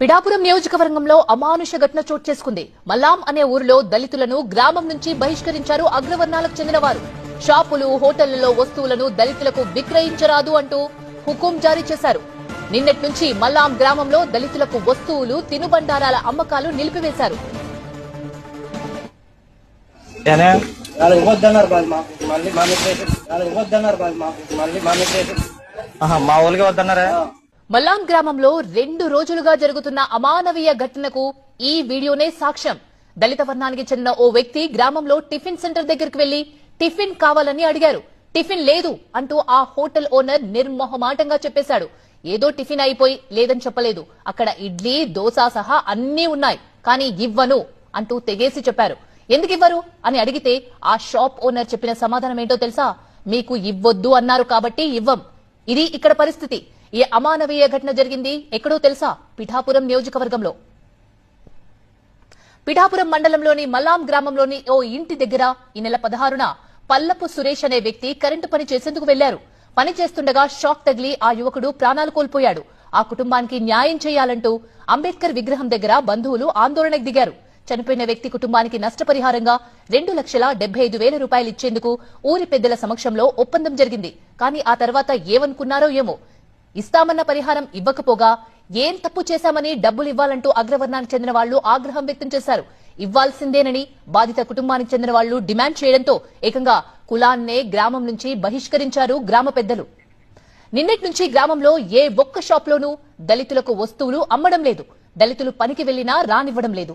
పిఠాపురం నియోజకవర్గంలో అమానుష ఘటన చోటు చేసుకుంది మల్లాం అనే ఊరిలో దళితులను గ్రామం నుంచి బహిష్కరించారు అగ్రవర్ణాలకు చెందిన వారు షాపులు హోటళ్ళలో వస్తువులను దళితులకు విక్రయించరాదు అంటూ హుకుం జారీ చేశారు నిన్నటి నుంచి మల్లాం గ్రామంలో దళితులకు వస్తువులు తినుబండారాల అమ్మకాలు నిలిపివేశారు మా ఊరికి వద్దన్నారా మల్లాం గ్రామంలో రెండు రోజులుగా జరుగుతున్న అమానవీయ ఘటనకు ఈ వీడియోనే సాక్ష్యం. దళిత వర్ణానికి చెందిన ఓ వ్యక్తి గ్రామంలో టిఫిన్ సెంటర్ దగ్గరికి వెళ్ళి టిఫిన్ కావాలని అడిగారు. టిఫిన్ లేదు అంటూ ఆ హోటల్ ఓనర్ నిర్మోహమాటంగా చెప్పేశాడు. ఏదో టిఫిన్ అయిపోయి లేదని చెప్పలేదు. అక్కడ ఇడ్లీ దోశ సహా అన్నీ ఉన్నాయి. కానీ ఇవ్వను అంటూ తెగేసి చెప్పారు. ఎందుకు ఇవ్వరు? అని అడిగితే ఆ షాప్ ఓనర్ చెప్పిన సమాధానం ఏంటో తెలుసా? మీకు ఇవ్వొద్దు అన్నారు కాబట్టి ఇవ్వం. ఇది ఇక్కడ పరిస్థితి. ఈ అమానవీయ ఘటన జరిగింది ఎక్కడో తెలుసా? పిఠాపురం నియోజకవర్గంలో. పిఠాపురం మండలంలోని మల్లాం గ్రామంలోని ఓ ఇంటి దగ్గర ఈ నెల పదహారున పల్లపు సురేష్ అనే వ్యక్తి కరెంటు పని చేసేందుకు వెళ్ళారు. పని చేస్తుండగా షాక్ తగిలి ఆ యువకుడు ప్రాణాలు కోల్పోయాడు. ఆ కుటుంబానికి న్యాయం చేయాలంటూ అంబేద్కర్ విగ్రహం దగ్గర బంధువులు ఆందోళనకు దిగారు. చనిపోయిన వ్యక్తి కుటుంబానికి నష్టపరిహారంగా రెండు లక్షల డెబ్బై ఐదు వేల రూపాయలు ఇచ్చేందుకు ఊరి పెద్దల సమక్షంలో ఒప్పందం జరిగింది. కానీ ఆ తర్వాత ఏమనుకున్నారో ఏమో. ఇస్తామన్న పరిహారం ఇవ్వకపోగా ఏం తప్పు చేశామని డబ్బులు ఇవ్వాలంటూ అగ్రవర్ణానికి చెందిన వాళ్ళు ఆగ్రహం వ్యక్తం చేశారు. ఇవ్వాల్సిందేనని బాధిత కుటుంబానికి చెందిన వాళ్ళు డిమాండ్ చేయడంతో ఏకంగా కులాన్నే గ్రామం నుంచి బహిష్కరించారు గ్రామ పెద్దలు. నిన్నటి నుంచి గ్రామంలో ఏ ఒక్క షాప్లోనూ దళితులకు వస్తువులు అమ్మడం లేదు. దళితులు పనికి వెళ్ళినా రానివ్వడం లేదు.